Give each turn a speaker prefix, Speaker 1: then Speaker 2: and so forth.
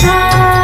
Speaker 1: ছায়